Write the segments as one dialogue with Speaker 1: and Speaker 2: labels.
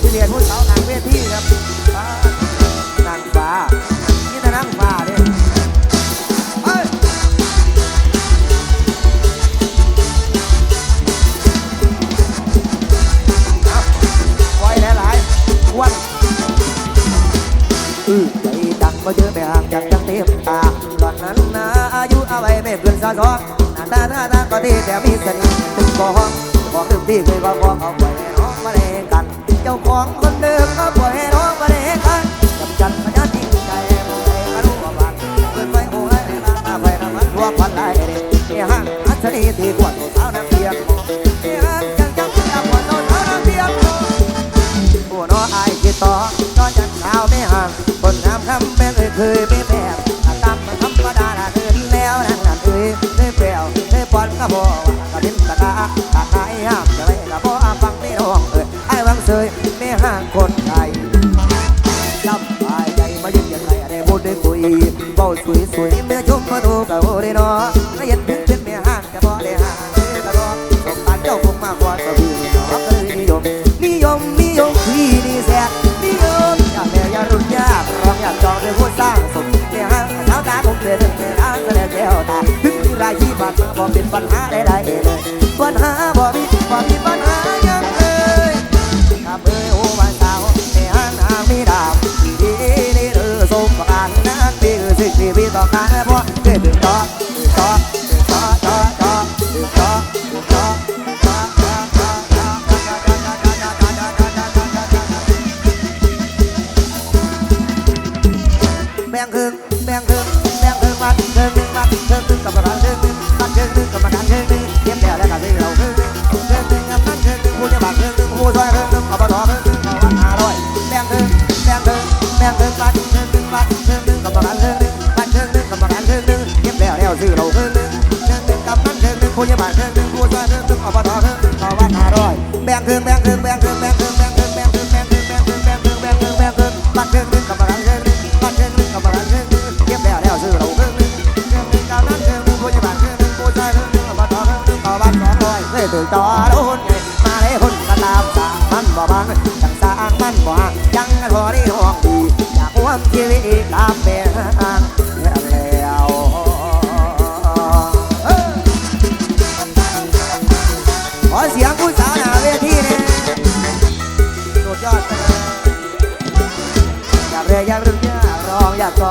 Speaker 1: ที่เรียนผู้สาวทางเวทีครับฟ้านางฟ้านี่แต่นางฟ้าเด้เอ้ยเอาไว้หลายๆวันอือใจดังมาเจอไปห่างจากจังเต็มตาหล่อนนั้นนะอายุเอาไว้ไม่เกินสะท้อนหน้าตาหน้าตาก็ดีแต่มีเสน่ห์ถึงกองของเดิมที่เคยว่าของเอาไว้ มาเลกัน เจ้าของคนเดิมก็ปล่อยให้น้องมาเลกันจำจันมันจะจริงใจผู้ใดก็รู้ว่าบ้านเกินไปโอ้ยตาตาไปน้ำมันทั่วพันไหลเฮ้ยห่างอัศนีที่กวดสาวน้ำเพียงเฮ้ยห่างจังจังจังกวดตัวสาวน้ำเพียงผู้น้ออายคิดต่อก็จันเช้าไม่ห่างคนงามคำเป็นเอ่ยเคยไม่แพ้ตามมันธรรมดาละเดินแล้วนั่งนั่นเอ้ยเอ้ยแปลวเอ้ยปอนก็บอก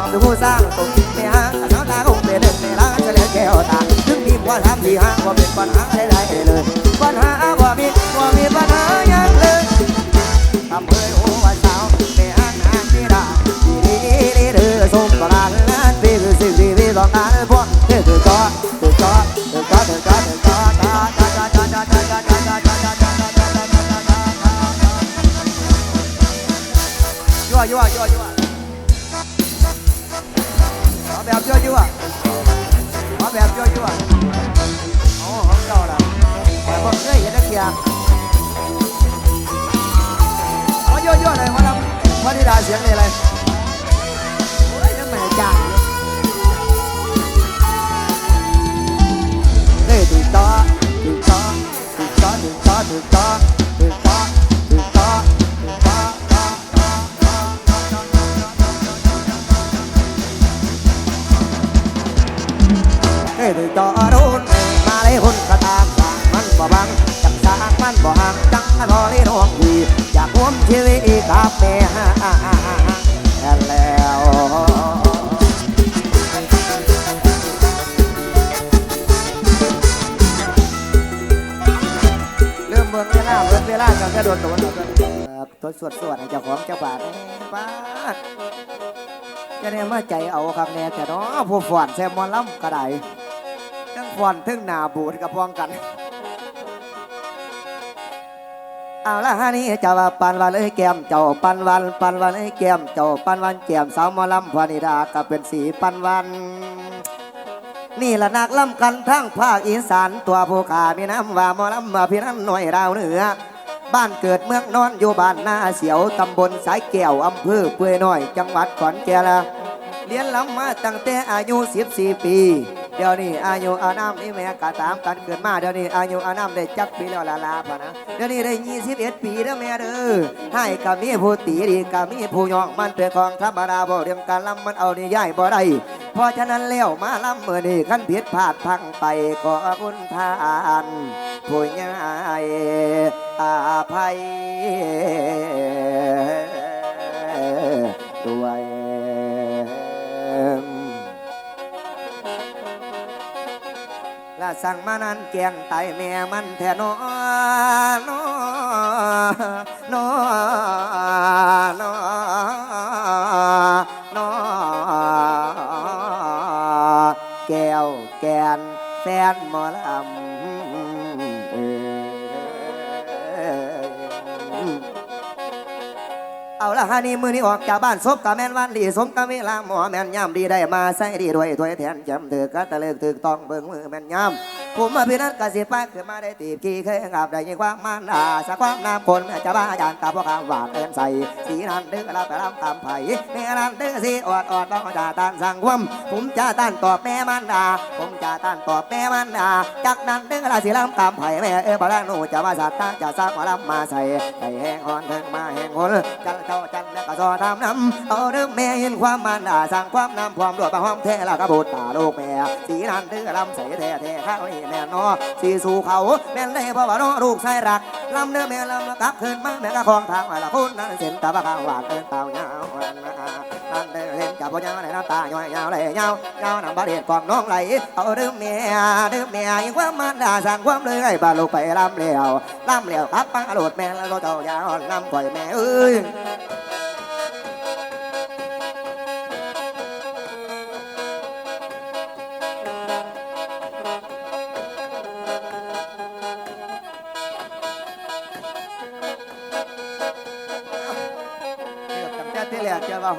Speaker 1: องอยากจอผู้สร้างตรงไม่ห่างแต่น้ำตาคงเป็นหนึ่งในร้านจะเลี้ยงแก้วตาถึงมีว่าทำที่ห่างว่าเป็นปัญหาใดๆเลยปัญหาว่ามีว่ามีปัญหาอย่างเลยทำเพื่อโอ้ว่าสาวไม่ห่างห่างที่ดาดีดีดีเดือสมกรานนั้นพี่คือสิ่งที่พี่ต้องการเพราะเธอถือก้อถือก้อถือก้อถือก้อถือก้อตาตาตาตาตาตาตาตาตาตาตาตาตายั่วยั่วยั่วยั่วขอ แบบยั่วยั่วขอแบบยั่วยั่วโอ้ของเจ้าล่ะแต่ผมเคยเห็นนักเกียร์ขอยั่วยั่วหน่อยมาลำมาที่ดาเสียงนี่อะไรโอ้ยยังไม่ได้จ้างเฮ้ยถูกต่อถูกต่อถูกต่อถูกต่อถูกต่อถูกต่อ ต่อเฮ้ยต่อรุ่นมาเลยหุ่นกระตามสางมันบ่บังจังสางมันบ่ห่างจังพอเลยน้องวีอยากร่วมชีวิตกับแม่ฮ่าฮ่าฮ่าฮ่าแล้วเริ่มเบิ่งเวลาเบิ่งเวลากันกระโดดโดดโดดครับตัวสวดสวดให้เจ้าของเจ้าบาทป้าดจะเนี่ยมาใจเอาครับแน่แต่เนาะผู้ฝ่อนแซมมอนล่ำกระได ทั้งฝ่อนทั้งหนาบูดกับพ้องกัน เอาละฮะนี่เจ้าว่าปันวันเอ้ยแก้มเจ้าปันวันปันวันเอ้ยแก้มเจ้าปันวันแก้มสาวมอลำพานิดาก็เป็นสีปันวันนี่ละนักล่ำกันทั้งภาคอีสานตัวผู้ขามีน้ำว่ามอลำมาพี่น้ำหน่อยดาวเหนือ บ้านเกิดเมืองนอนอยู่บ้านนาเสียวตำบลสายแก้วอำเภอเปื่อยน้อย จังหวัดขอนแก่นละเรียนลำมาตั้งแต่อายุ 14 ปี เดี๋ยวนี้อายุอานามนี่แม่กะตามกันเกิดมาเดี๋ยวนี้อายุอานามได้จักปีแล้วลาลาพะนะเดี๋ยวนี้ได้ยี่สิบเอ็ดปีแล้วแม่เด้อให้กับมีผู้ตีดีกับมีผู้ยองมันเป็นของธรรมดาบ่เรื่องการลำมันเอานี่ย่ายบ่ได้เพราะฉะนั้นแล้วมาลำเมื่อนี้ขั้นผิดพลาดพังไปขอคุณทานผู้ใหญ่อาภัย สั่งมานั้นแกงไตแม่มันแท่นอนอนอนอนอแก้วแกนแฟนหมอลำ ละฮานี่มือนี้ออกจากบ้านซบกับแม่นวันดีสมกะเวลาหมอแม่นย่ำดีได้มาใส่ดีด้วยถวยแทนจำถือกะตะเลิกถือต้องเบิ่งมือแม่นย่ำ ผมมาพี่นัดกสิปาขึ้นมาได้ตีบกี่เคยงับได้ยิงความมันดาสักความน้ำคนแม่จะบ้าจานตาพวกคำหวานเอ็นใส่สีนั้นดื้อรับแต่รับตามไผ่แม่นั้นดื้อสีอดอดต้องจ่าต้านสั่งความผมจะต้านตอบแม่มันดาผมจะต้านตอบแม่มันดาจากนั้นดื้อละสีลำตามไผ่แม่เออบาลานูจะว่าสัตตาจะสร้างมาลำมาใส่ใส่แห้งอ่อนเถิงมาแห้งคนจันเจ้าจันแล้วก็ซอทำน้ำเอาเรื่องแม่เห็นความมันดาสั่งความน้ำความรวดประหอมแท้ละกระบุตาลูกแม่สีนั้นดื้อลำใส่แท้แท้ข้าวนี่แม่นอสีสู่เขา แม่นได้เพราะว่าน้อลูกใส่รักลำเด้อแม่ลำล้วกลับคืนมาแม่ก็คองทางมาละคุณนั้นเส้นตาบ้าข้างหวานเดินเต่าเงาวันนะนั่นเดินเห็นจับพ่อยาวในน้ำตาย่อยยาวเลยยาวยาวนำบาเด็ดกองน้องไหลเอาเรื่องแม่เรื่องแม่ยิ่งความมันดาสั่งความเลยไอ้บาลูกไปลำเลี้ยวลำเลี้ยวครับปังอรดแม่แล้วก็เจ้ายาวลำก่อยแม่เอ้ย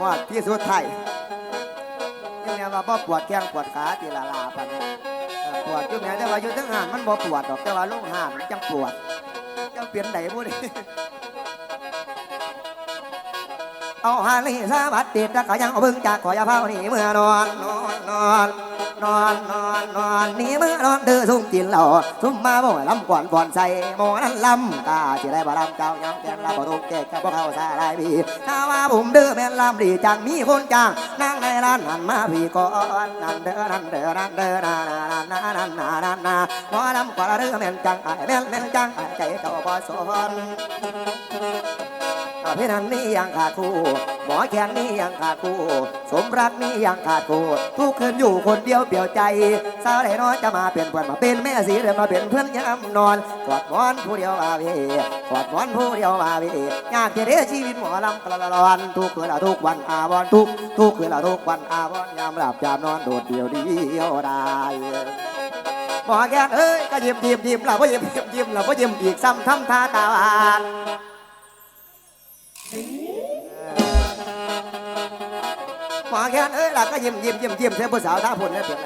Speaker 1: ว่าฮอดที่สุดไทยยังไงว่าบ่ปวดแข้งปวดขาตีละลาปันปวดอยู่แม้แต่ว่าอยู่ทั้งห่านมันบ่ปวดดอกแต่ว่าลงห่านมันจังปวดจังเปลี่ยนไหนบุนี่เอาฮาลีสาบัดติดแล้วก็ยังเอาเบิ่งจากขอยาเผาหนีเมื่อนอนนอนนอน นอนนอนนอนนี่มือนอนเดือซุ่มกินเหล้าซุ่มมาบ่ลำก่อนก่อนใส่หมอนั้นลำกาสิได้บ่ลำเจ้ายังแกนลำบ่ถูกแก่กับพวกเขาสาลายบีถ้าว่าผมเด้อแม่นลำดีจังมีคนจ้างนั่งในร้านหันมาพี่ก่อนนั่นเด้อนั่นเด้อนั่นเด้อนานานานานานานาหมอลำกว่าเรือแม่นจังไอ้แม่นแม่นจังไอ้ใจเจ้าบ่สน อภินันนี่ยังขาดคู่ หมอแคนนี่ยังขาดคู่ สมรักนี่ยังขาดคู่ทุกคืนอยู่คนเดียวเปลี่ยวใจสาวไหนน้อยจะมาเป็นเพื่อนมาเป็นแม่สีเดินมาเป็นเพื่อนยามนอนกอดมอนผู้เดียวมาพี่กอดมอนผู้เดียวมาพี่ยากจะเรียชีวิตหมอลำกระลอนทุกคืนละทุกวันอาวอนทุกทุกคืนละทุกวันอาวอนยามหลับยามนอนโดดเดียวเดียวได้หมอแกนเอ้ยก็ยิ้มยิ้มยิ้มเราก็ยิ้มยิ้มยิ้มเราก็ยิ้มอีกซ้ำทำท่าตาหวาน หมอแคนเอ้ยล่ะก็ยิ้มยิ้มยิ้มยิ้มเทพผู้สาวท่าพุ่นนะเปลี่ยน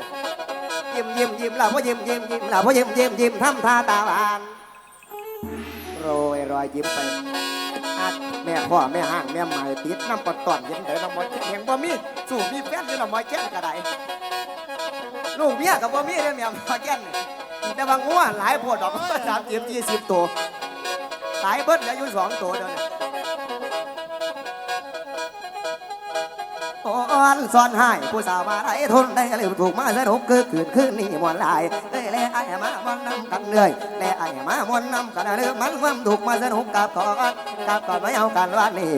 Speaker 1: ยิ้มยิ้มยิ้มล่ะพ่ยิ้มยิ้มยิ้มล่ะพ่ยิ้มยิ้มยิ้มทำท่าตาหวานโรยรอยยิ้มไปอัดแม่พ่อแม่ห้างแม่ใหม่ติดน้ำปอดตอนยิ้มเดี๋ยวน้ำมอดแข็งบ่มีสู่มีแฟนอยู่น้ำมอดแก้นก็ไดลูกเมียกับบ่มีเด้อแม่มอดแก้นนี่แต่ว่างัวหลายโพดดอกสามสิบยี่สิบตัวตายเบิดเหลืออยู่สองตัวเดียว อ่อนซ่อนให้ผู้สาวมาไรทนได้เลยถูกมาสนุกคือคืนคืนนี่มวนลายเอ้ยแลไอ้มามวนนำกันเลยแลไอ้มามวนนำกันเรื่องมันความถูกมาสนุกกับกอนกับก่อนไม่เอากันวันนี้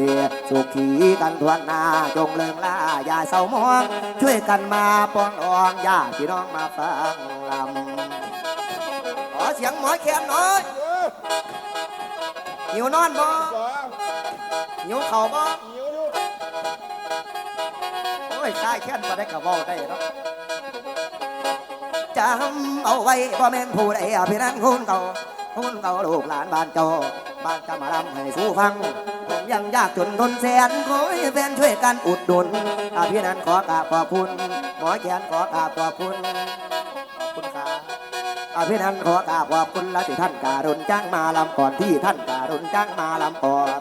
Speaker 1: สุขีกันทวนหน้าจงเลิงล่าอย่าเศร้ามอง ช่วยกันมาปองอ่อนญาติพี่น้องมาฟังลำขอเสียงหมอแคนหน่อยหิวนอนบ่หิวเข่าบ่
Speaker 2: หิวอยู่
Speaker 1: โอ้ยตายแค้นมาได้กับว่าได้เนาะจำเอาไว้พ่อแม่นผู้ใดอภินันคุณเก่าคุณเก่าลูกหลานบ้านเจ้าบ้านจะมาลำให้สู้ฟังผมยังยากจนทนแสนขอให้แฟนช่วยกันอุดหนุนอภินันขอกราบขอบคุณหมอแขนขอกราบขอบคุณขอบคุณครับอภินันขอกราบขอบคุณและที่ท่านการุณจ้างมาลำก่อนที่ท่านการุณจ้างมาลำก่อน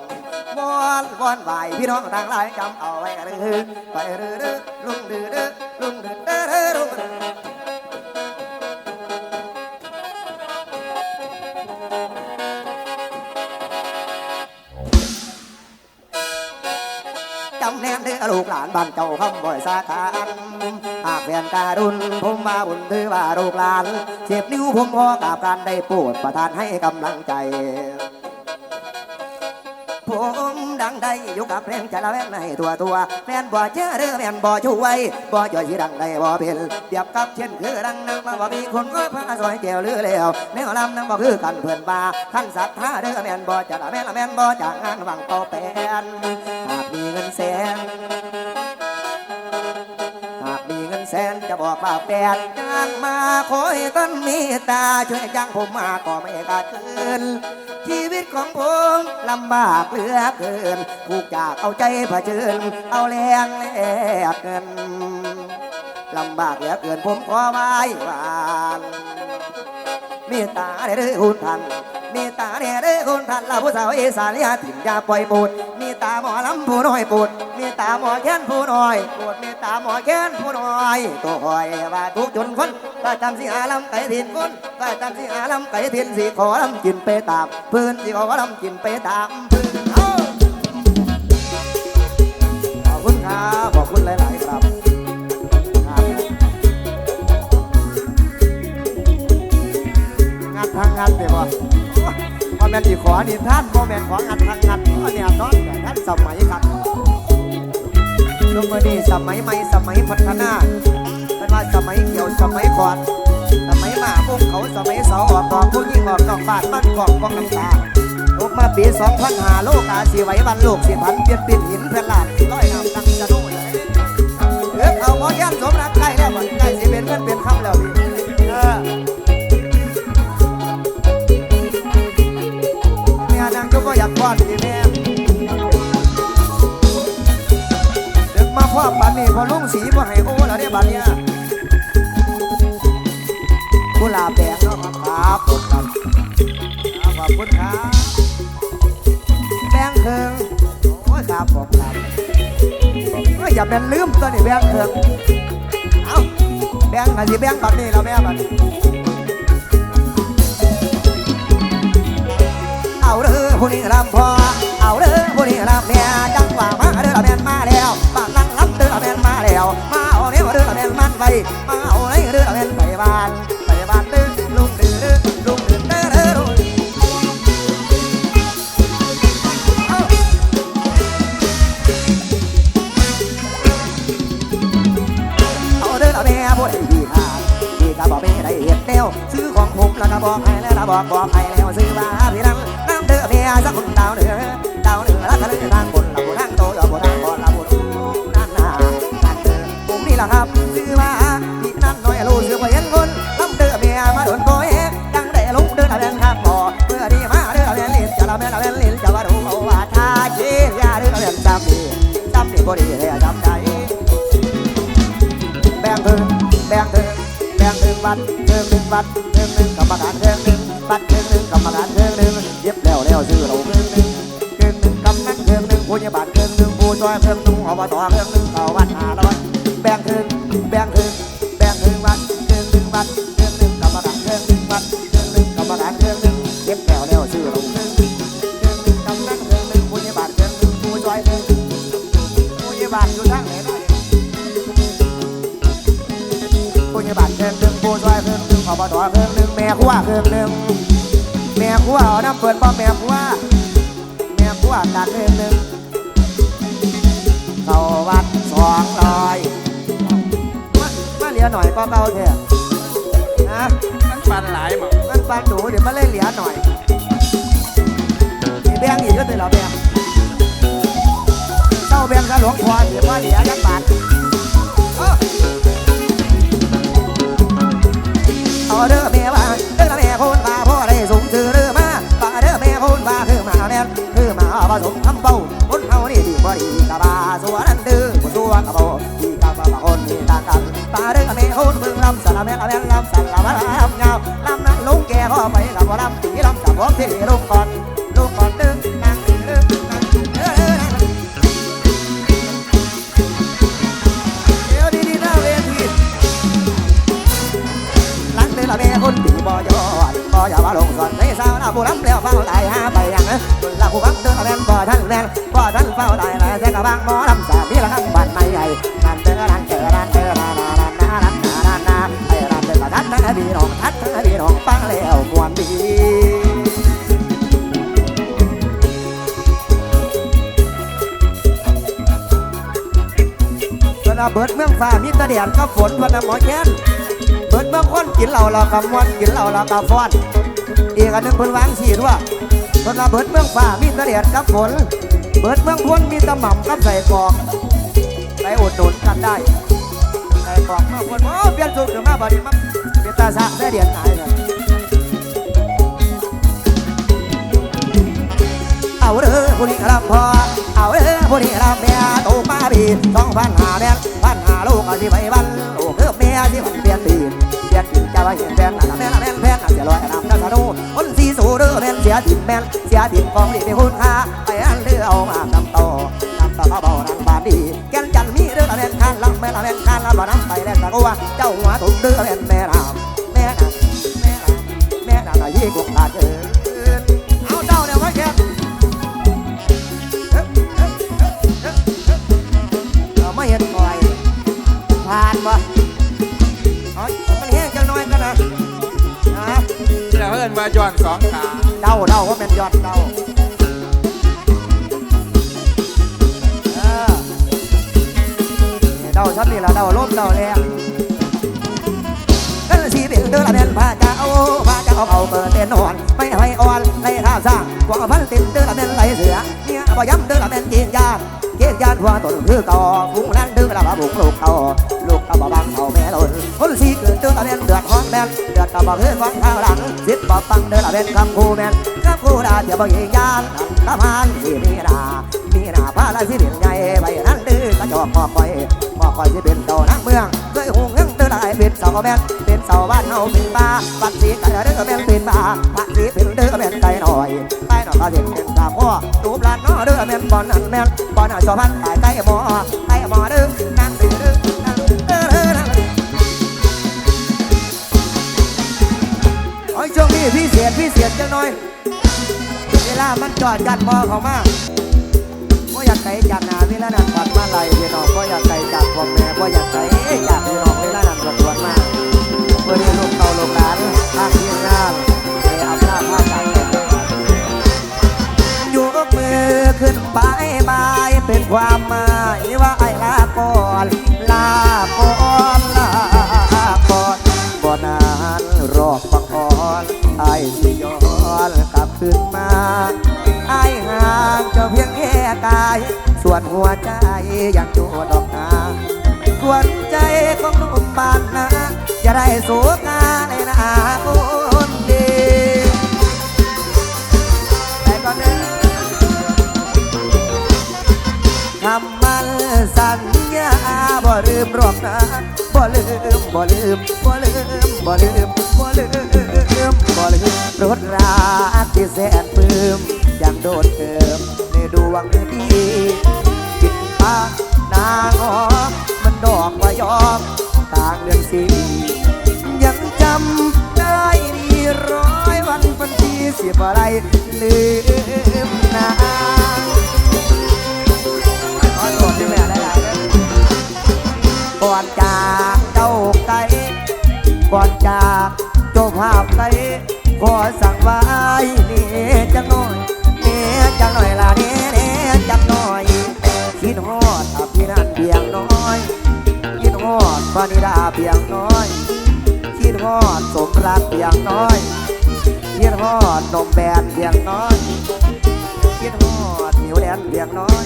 Speaker 1: อนก้อนบ่าพี่น้องทางหลายจำเอาไว้กันเด้อไปเด้อเด้อลุงเด้อเด้อลุงเด้อเด้อเด้อลุงเด้อจำแนงเด้อลูกหลานบ้านเจ้าคำบ่อยสาขานหากแยนการุ่นผมมาบุญถือว่าลูกหลานเจ็บนิ้วผมพอกราบการได้โปรดประทานให้กำลังใจ ผมดังได้อยู่กับเพลงจะละแวกในตัวตัวแม่นบ่เจอเรือแม่นบ่ช่วยบ่จ่อยสิดังได้บ่เป็นเปรียบกับเช่นคือดังนึกมาบ่มีคนก็พาซอยแก้วเรือแล้วแนวลำนั้นบ่คือกันเพื่อนบ่าขั้นสัตว์ท่าเรือแม่นบ่จะละแม่นละแม่นบ่จากงานหวังต่อแปนหากมีเงินแสนหากมีเงินแสนจะบอกว่าแฟนจ้างมาขอให้ต้นมีตาช่วยจ้างผมมาก็ไม่ขาดเกิน วิตของผมลำบากเหลือเกินถูกจากเอาใจเผชิญ เอาแรงแลกเงินลำบากเหลือเกินผมขอไว้วานเมตตาเด้อคุณท่านเมตตาเด้อคุณท่านลาผู้สาวอีสานอย่าถิ่นยาปล่อยปูดเมตตาหมอลำผู้น้อยปูด เมตตาหมอแค้นผู้น้อยปูดเมตตาหมอแค้นผู้น้อยตัวคอยว่าทุกจนคนก็จำสิอาลำไก่ถิ่นคนก็จำสิอาลำไก่ถิ่นสิขอลำกินไปตามพื้นสิขอลำกินไปตามพื้นเอ้าขอบคุณครับขอบคุณหลาย ๆ ครับครับงานทางงานเดี๋ยวว่าพอแม่นอีขอนี่ท่านพอแม่ของงานทางงานก็เนี่ยนอนแต่ท่านสมัยครั บช่วงนี้สมัยใหม่สมัยพัฒนาเป็นว่าสมัยเขียวสมัยก่อนสมัยมาพวกเขาสมัยเสาออกกองผู้ยิ่งออกกองบ้านบ้นกองกองน้ำตาลกมาปีสองพันหาโลกาสีไหววันโลกสิพันเปลี่ยนเปลี่ยนหินเพลานร้อย สีพอให้โอ้แล้วเนี่ยบัดเนี่ยกุหลาบแดงเนาะครับผมครับครับขอบคุณครับแบงค์เคืองโอ้ยครับผมครับเอ้ยอย่าเป็นลืมตัวนี้แบงเคืองเอาแบงค์อาสิแบงค์แบบนี้เราแม่บัดเอาเด้อผู้นี้ลำพอ hey, บัตรเทิงหนึ่งบัตรเทิงหนึ่งกรรมการเทิงหนึ่งบัตรเทิงหนึ่งกรรมการเทิงหนึ่งเย็บแล้วแล้วซื้อเราเทิงหนึ่งเทิงหนึ่งกำนันเทิงหนึ่งผู้ใหญ่บัดเทิงหนึ่งผู้ช่วยเทิงหนึ่งอบตเทิง นี่บานเครื่องหนึ่งผู้ช่วยเครื่องหนึ่งอบตเครื่องหนึ่งแม่ครัวเครื่องหนึ่งแม่ครัวเอาน้ำเปิดป้อมแม่ครัวแม่ครัวตักเครื่องหนึ่งเข้าวัดสองร้อยมามาเหลือหน่อยก็เก่าเถอะนะ
Speaker 2: มันปันหลายมั้ง
Speaker 1: มันปันหนูเดี๋ยวมาเล่นเหลือหน่อยมีแบงค์อีกก็เถอะเหราแบงค์เต้าแบงค์ซะหลวงพ่อเดี๋ยวว่าเหลือยักบาท อาเด้อแม่ว่าเด้อแม่คนว่าพ่อได้สูงชื่อเด้อมาว่าเด้อแม่คนว่าคือมาแม่นคือมาผสมคำเบาคนเฮานี่ดีบ่ดีกะบาสัวนั่นดื้อบนสัวกะบ่ดีกะบ่บาคนมีต่ากันว่าเด้อแม่คนเบิ่งลำสารแม่ละแม่ลำสารละลำยา ตายหาไปอยังนั้นคนเราผู้ฟังเธอแมนบ่ท่านแมนบ่ท่านเฝ้าตายแล้วแต่กะบางหมอลำสามีละข้างบ้านไม่ใหญ่นั่นเจอนั่นเจอนั่นเจอนั่นนั่นนั่นนั่นนั่นไอ้รันเป็นประทัดนั่นพี่น้องทัดนั่นพี่น้องฟังแล้วมวนดีระเบิดเมืองฟ้ามีตะเดียนก็ฝนวันน้หมอแค้นเบิดเมืองคนกินเหล่าเรากำบมวนกินเหล่าเรากำฟอนอีกอันนึงเพิ่นวางสีด้วย เพิ่นว่าเบิดเมืองฟ้ามีตะเดียนกับฝน เบิดเมืองพ้นมีตะหม่ำกับใส่กอกไปอดหนุนกันได้ใส่กอกเมือพ้นโอ้เปลี่ยนสูตรขึ้นมาบัดนี้มันเป็นตาสะตะเดียนหายเลยเอาเด้อผู้นี้รับพอเอาเด้อผู้นี้รับแม่โตมาบีสองพันหาแดนพันหาลูกเอาสิไปบัน แม่เสียดินแมนเสียดินของดีเป็นคุณค่าไปอันเด้อเอามานำต่อนำต่อเขาเบานังบานดีแกนจันมีเด้องละแม่นคานลำแม่ละแม่นคานลำบ่น้ำไปแล่นตะกัวเจ้าหัวตุ้มเด้อแม่นแม่น้ำแม่น้ำแม่น้ำแม่น้ำตะยี่กวงลาเกินเอาเจ้าเนี่ยไว้แค่เราไม่เห็นคอยผ่านบ่เอ้ยมันแห้งจังน้อยกันนะนะ
Speaker 2: เราเอิ้นว่าย้อนสองขา
Speaker 1: เดาเดาว่าเป็นยอดเดาเออเดาชั้นนี่ละเดาลมเดาแรงกันสีเป็นเดือละเป็นพระเจ้าพระเจ้าเอาเปิดเป็นนอนไม่ให้อ่อนในท่าสร้างกว่าพันติดเดือละเป็นไหลเสือเนี่ยพย้ำเดือละเป็นเกียงยานเกียงยานว่าต้นคือเก่าฟุ้งนั้นเดือละบาบุกลูกเต่าลูก เต่าบังเต่าแม่หล่นคนสีเกิดเดือละเป็นเดือดฮอนแมนเดือดกับบ่คือฟังข้าวหลังสิบบ่ฟังเดือละเป็นคำคูแมนคำคูดาเดี๋ยวบ่ยิงยานตะพานสีมีดามีนาพาละสิเป็นใหญ่ไปนั้นดื้อกระจอกพอคอยพอคอยสิเป็นเต่านักเมืองเคยหงเงิงเดือละเป็นเสาแมนเป็นเสาบ้านเฮาเป็นบ้าบัดสีไก่เด้อแมนเป็นบ้าบัดสีเป็นเด้อแมนไก่หน่อยไก่หน่อยก็สิเป็นตาพ่อรูปลานน้อเด้อแมนบอนนั่นแมนบอลน่ะชอบพันไก่ไก่หมอไก่ เสียดพี่เสียดจังหน่อย เวลามันจอดกันมอเขามาก็อยากไกลจากนาเวลานั้นก่อนมาไล่พี่น้องก็อยากไกลจากพ่อแม่ก็อยากไกลจากพี่น้องเวลานั้นก่อนวนมาเพื่อที่ลูกเต่าลูกหลานทางทีมงานในอำนาจภาคการเมืองยกมือขึ้นไปบายเป็นความหมายว่าไอ้ลาก่อนล วนหัวใจอยังอยู่ดอกนาส่วนใจของหนุ่มบ้านนาจะได้สูงาในนาคนดีแต่ก่อนเด้คำมันสัญญาบ่ลืมรอกนะบ่ลืมบ่ลืมบ่ลืมบ่ลืมบ่ลืมบ่ลืมรถราที่แสนปลื้ม อยังโดดเดิมในดวงดีกินปานางอมมันดอกว่ายอมต่างเดือนสียังจำได้ดีร้อยวันพันปีเสียบอะไรลืมนางขอโทษที่แม่ได้หลายเด้อก่อนจากเจ้าไก่ก่อนจากเจ้าภาพไก่ขอสั่งว้นี่ เพียงน้อย คิดฮอดสมรักเพียงน้อย คิดฮอดนมแบนเพียงน้อย คิดฮอดหิวแดนเพียงน้อย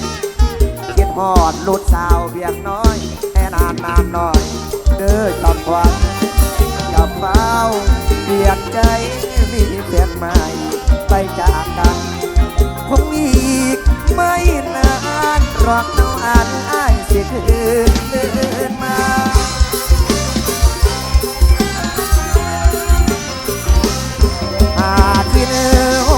Speaker 1: คิดฮอดลูดสาวเพียงน้อยแค่นานนานน่อย เด้อจอมควันอย่าเฝ้าเปลี่ยนใจมีเปลี่ยนใหม่ไปจากกันคงอีกไม่นานรอกน้องอันอ้ายสิคืนเดินมาาจสิเนื้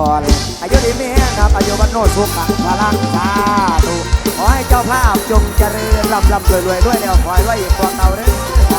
Speaker 1: กอน อายุดีไม่แห้งครับอายุวันโนสุขังพลังชาตุขอให้เจ้าภาพจงเจริญลำลำรวยรวยด้วยเดียวคอยไว้อีกพวกเราเด้อ